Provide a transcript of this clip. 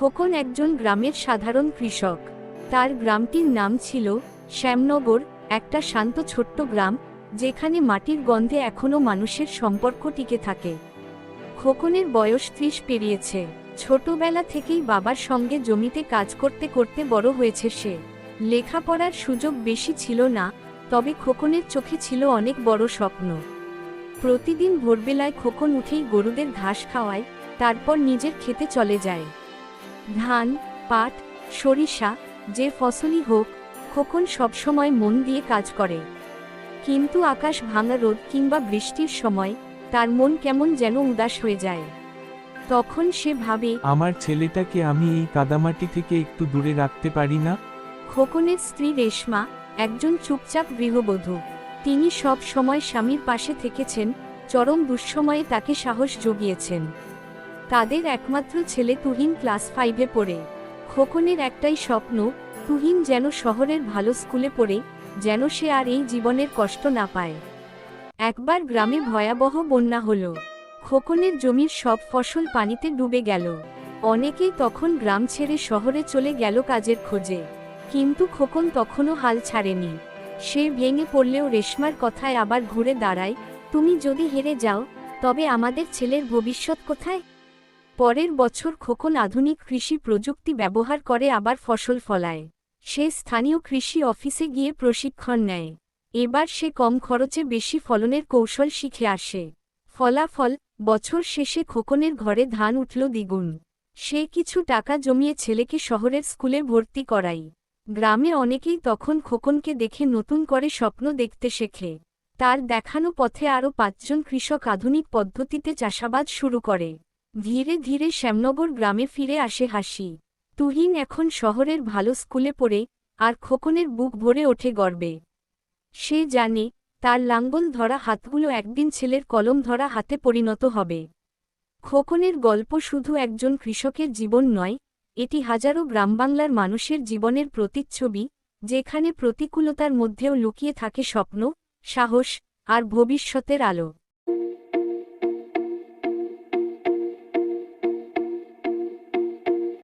খোকন একজন গ্রামের সাধারণ কৃষক। তার গ্রামটির নাম ছিল শ্যামনগর, একটা শান্ত ছোট্ট গ্রাম, যেখানে মাটির গন্ধে এখনও মানুষের সম্পর্ক টিকে থাকে। খোকনের বয়স ত্রিশ পেরিয়েছে। ছোটবেলা থেকেই বাবার সঙ্গে জমিতে কাজ করতে করতে বড় হয়েছে সে। লেখাপড়ার সুযোগ বেশি ছিল না, তবে খোকনের চোখে ছিল অনেক বড় স্বপ্ন। প্রতিদিন ভোরবেলায় খোকন উঠেই গরুদের ঘাস খাওয়ায়, তারপর নিজের খেতে চলে যায়। ধান পাট সরিষা যে ফসলই হোক খোকন সবসময় মন দিয়ে কাজ করে। কিন্তু আকাশ ভাঙা রোদ কিংবা বৃষ্টির সময় তার মন কেমন যেন উদাস হয়ে যায়। তখন সে ভাবে আমার ছেলেটাকে আমি এই কাদামাটি থেকে একটু দূরে রাখতে পারি না? খোকনের স্ত্রী রেশমা একজন চুপচাপ গৃহবধূ। তিনি সব সময় স্বামীর পাশে থেকেছেন চরম দুঃসময়ে তাকে সাহস জুগিয়েছেন। তাদের একমাত্র ছেলে তুহিন ক্লাস ফাইভে পড়ে। খোকনের একটাই স্বপ্ন, তুহিন যেন শহরের ভালো স্কুলে পড়ে, যেন সে আর এই জীবনের কষ্ট না পায়। একবার গ্রামে ভয়াবহ বন্যা হল। খোকনের জমির সব ফসল পানিতে ডুবে গেল। অনেকেই তখন গ্রাম ছেড়ে শহরে চলে গেল কাজের খোঁজে। কিন্তু খোকন তখনও হাল ছাড়েনি। সে ভেঙে পড়লেও রেশমার কথায় আবার ঘুরে দাঁড়ায়, তুমি যদি হেরে যাও, তবে আমাদের ছেলের ভবিষ্যৎ কোথায়? পরের বছর খোকন আধুনিক কৃষি প্রযুক্তি ব্যবহার করে আবার ফসল ফলায়। সে স্থানীয় কৃষি অফিসে গিয়ে প্রশিক্ষণ নেয়। এবার সে কম খরচে বেশি ফলনের কৌশল শিখে আসে। ফলাফল, বছর শেষে খোকনের ঘরে ধান উঠল দ্বিগুণ। সে কিছু টাকা জমিয়ে ছেলেকে শহরের স্কুলে ভর্তি করাই গ্রামে অনেকেই তখন খোকনকে দেখে নতুন করে স্বপ্ন দেখতে শেখে। তার দেখানো পথে আরও পাঁচজন কৃষক আধুনিক পদ্ধতিতে চাষাবাদ শুরু করে। ধীরে ধীরে শ্যামনগর গ্রামে ফিরে আসে হাসি। তুহিন এখন শহরের ভালো স্কুলে পড়ে, আর খোকনের বুক ভরে ওঠে গর্বে। সে জানে, তার লাঙ্গল ধরা হাতগুলো একদিন ছেলের কলম ধরা হাতে পরিণত হবে। খোকনের গল্প শুধু একজন কৃষকের জীবন নয়, এটি হাজারো গ্রামবাংলার মানুষের জীবনের প্রতিচ্ছবি, যেখানে প্রতিকূলতার মধ্যেও লুকিয়ে থাকে স্বপ্ন, সাহস, আর ভবিষ্যতের আলো।